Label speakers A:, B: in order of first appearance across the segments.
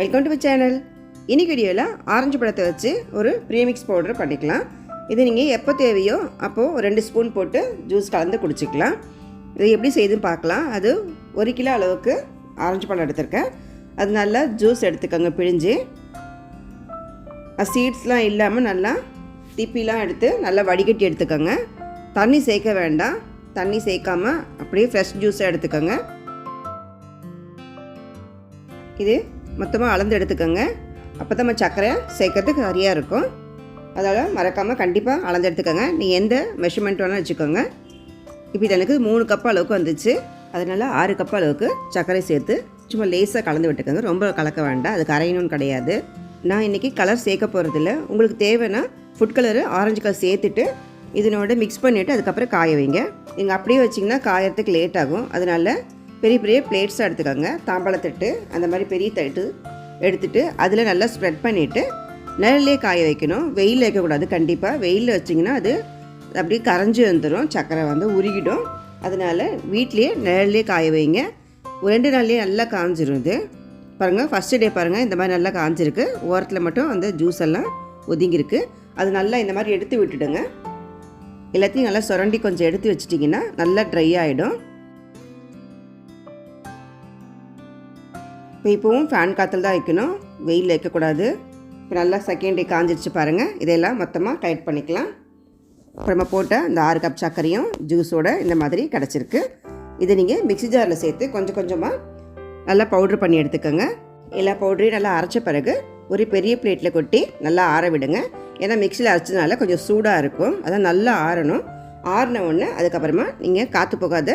A: Welcome to channel இன்னைக்கு வீடியோவில் orange பழத்தை வச்சு ஒரு ப்ரீமிக்ஸ் பவுடர் பண்ணிக்கலாம். இது நீங்கள் எப்போ தேவையோ அப்போது ஒரு ரெண்டு ஸ்பூன் போட்டு ஜூஸ் கலந்து குடிச்சிக்கலாம். இது எப்படி செய்துன்னு பார்க்கலாம். அது ஒரு கிலோ அளவுக்கு ஆரஞ்சு பழம் எடுத்திருக்கேன். அது நல்லா ஜூஸ் எடுத்துக்கோங்க பிழிஞ்சு. சீட்ஸ்லாம் இல்லாமல் நல்லா திப்பிலாம் எடுத்து நல்லா வடிகட்டி எடுத்துக்கோங்க. தண்ணி சேர்க்க வேண்டாம். தண்ணி சேர்க்காம அப்படியே ஃப்ரெஷ் ஜூஸை எடுத்துக்கோங்க. இது மொத்தமாக அளந்து எடுத்துக்கோங்க. அப்போ தான் நம்ம சர்க்கரை சேர்க்கறதுக்கு சரியாக இருக்கும். அதனால் மறக்காமல் கண்டிப்பாக அளந்து எடுத்துக்கோங்க. நீங்கள் எந்த மெஷர்மெண்ட் வேணால் வச்சுக்கோங்க. இப்போ இது எனக்கு மூணு கப் அளவுக்கு வந்துச்சு. அதனால் ஆறு கப் அளவுக்கு சர்க்கரை சேர்த்து சும்மா லேசாக கலந்து விட்டுக்கோங்க. ரொம்ப கலக்க வேண்டாம். அது கரையணும்னு கிடையாது. நான் இன்றைக்கி கலர் சேர்க்க போகிறதில்ல உங்களுக்கு தேவைன்னா ஃபுட் கலரு ஆரஞ்சு கலர் சேர்த்துட்டு இதனோட மிக்ஸ் பண்ணிவிட்டு அதுக்கப்புறம் காய வைங்க. நீங்கள் அப்படியே வச்சிங்கன்னா காயறதுக்கு லேட் ஆகும். அதனால் பெரிய பெரிய பிளேட்ஸாக எடுத்துக்கோங்க. தாம்பாளத்தட்டு அந்த மாதிரி பெரிய தட்டு எடுத்துகிட்டு அதில் நல்லா ஸ்ப்ரெட் பண்ணிவிட்டு நிழல்லே காய வைக்கணும். வெயிலில் வைக்கக்கூடாது கண்டிப்பாக வெயிலில் வச்சிங்கன்னா அது அப்படியே கரைஞ்சி வந்துடும் சக்கரை வந்து உருகிடும். அதனால் வீட்லேயே நிழல்லே காய வைங்க. ரெண்டு நாள்லேயே நல்லா காஞ்சிரும் இது. பாருங்கள் ஃபஸ்ட்டு டே பாருங்கள் இந்த மாதிரி நல்லா காஞ்சிருக்கு. ஓரத்தில் மட்டும் அந்த ஜூஸ் எல்லாம் ஒதுங்கியிருக்கு. அது நல்லா இந்த மாதிரி எடுத்து விட்டுடுங்க. எல்லாத்தையும் நல்லா சுரண்டி கொஞ்சம் எடுத்து வச்சிட்டிங்கன்னா நல்லா ட்ரை ஆகிடும் இப்போ இப்போவும் ஃபேன் காற்றுல தான் வைக்கணும். வெயிலில் வைக்கக்கூடாது. இப்போ நல்லா செகண்ட் டே காஞ்சிருச்சு பாருங்கள் இதெல்லாம் மொத்தமாக டைட் பண்ணிக்கலாம். அப்புறமா போட்ட இந்த ஆறு கப் சர்க்கரையும் ஜூஸோட இந்த மாதிரி கிடச்சிருக்கு. இதை நீங்கள் மிக்ஸி ஜாரில் சேர்த்து கொஞ்சம் கொஞ்சமாக நல்லா பவுட்ரு பண்ணி எடுத்துக்கோங்க. எல்லா பவுடரையும் நல்லா அரைச்ச பிறகு ஒரு பெரிய பிளேட்டில் கொட்டி நல்லா ஆற விடுங்க. ஏன்னா மிக்சியில் அரைச்சதுனால கொஞ்சம் சூடாக இருக்கும். அதான் நல்லா ஆறணும். ஆறின ஒன்று அதுக்கப்புறமா நீங்கள் காற்று போகாத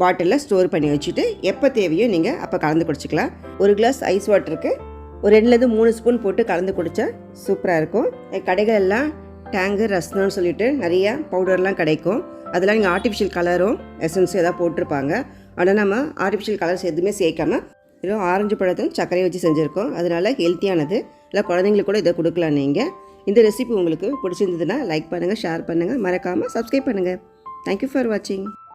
A: பாட்டிலில் ஸ்டோர் பண்ணி வச்சுட்டு எப்போ தேவையோ நீங்கள் அப்போ கலந்து குடிச்சிக்கலாம். ஒரு கிளாஸ் ஐஸ் வாட்டருக்கு ஒரு ரெண்டுலேருந்து மூணு ஸ்பூன் போட்டு கலந்து குடித்தா சூப்பராக இருக்கும். கடைகள் எல்லாம் டேங்கு ரஸ்னம்னு சொல்லிட்டு நிறைய பவுடர்லாம் கிடைக்கும். அதெல்லாம் நீங்கள் ஆர்டிஃபிஷியல் கலரும் எசன்ஸும் எதாவது போட்டிருப்பாங்க. ஆனால் நம்ம ஆர்டிஃபிஷியல் கலர்ஸ் எதுவுமே சேர்க்காம வெறும் ஆரஞ்சு பழத்தையும் சர்க்கரையை வச்சு செஞ்சுருக்கோம். அதனால் ஹெல்த்தியானது இல்லை குழந்தைங்களுக்கு கூட இதை கொடுக்கலாம் நீங்கள் இந்த ரெசிபி உங்களுக்கு பிடிச்சிருந்ததுன்னா லைக் பண்ணுங்கள் ஷேர் பண்ணுங்கள் மறக்காமல் சப்ஸ்கிரைப் பண்ணுங்கள் தேங்க்யூ ஃபார் வாட்சிங்